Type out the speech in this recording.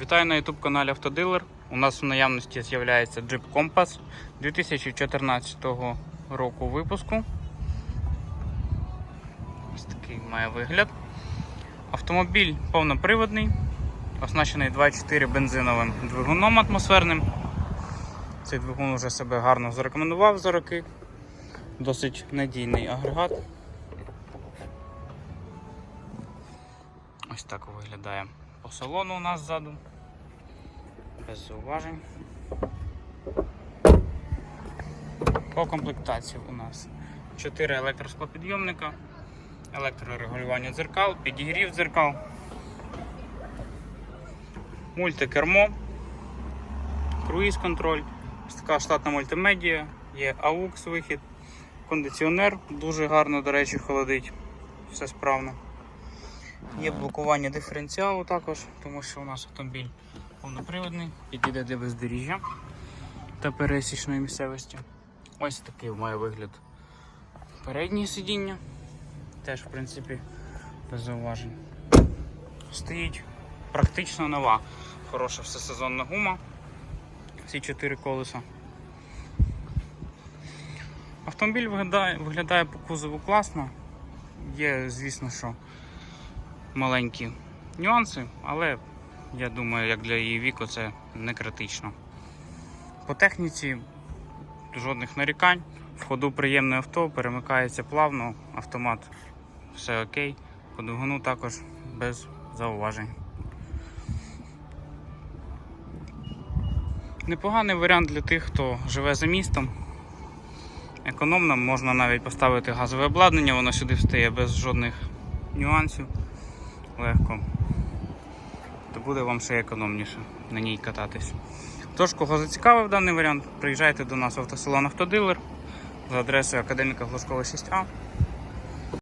Вітаю на YouTube каналі Автодилер. У нас в наявності з'являється Jeep Compass 2014 року випуску. Ось такий має вигляд. Автомобіль повноприводний, оснащений 2.4 бензиновим двигуном атмосферним. Цей двигун вже себе гарно зарекомендував за роки. Досить надійний агрегат. Ось так виглядає по салону у нас ззаду. Без зауважень. По комплектації у нас 4 електросклопідйомника, електрорегулювання дзеркал, підігрів дзеркал, мультикермо, круїз контроль, така штатна мультимедія, є AUX вихід, кондиціонер дуже гарно, до речі, холодить, все справно. Є блокування диференціалу також, тому що у нас автомобіль повноприводний, підійде для бездоріжжя та пересічної місцевості. Ось такий має вигляд переднє сидіння. Теж, в принципі, без зауважень. Стоїть практично нова, хороша всесезонна гума. Всі чотири колеса. Автомобіль виглядає, виглядає по кузову класно. Є, звісно, що маленькі нюанси, але я думаю, як для її віку це не критично. По техніці жодних нарікань. В ходу приємне авто, перемикається плавно, автомат все окей. По двигуну також без зауважень. Непоганий варіант для тих, хто живе за містом. Економно, можна навіть поставити газове обладнання, воно сюди встає без жодних нюансів. Легко. То буде вам ще економніше на ній кататись. Тож, кого зацікавив даний варіант, приїжджайте до нас в автосалон Автодилер за адресою Академіка Глушкова 6А.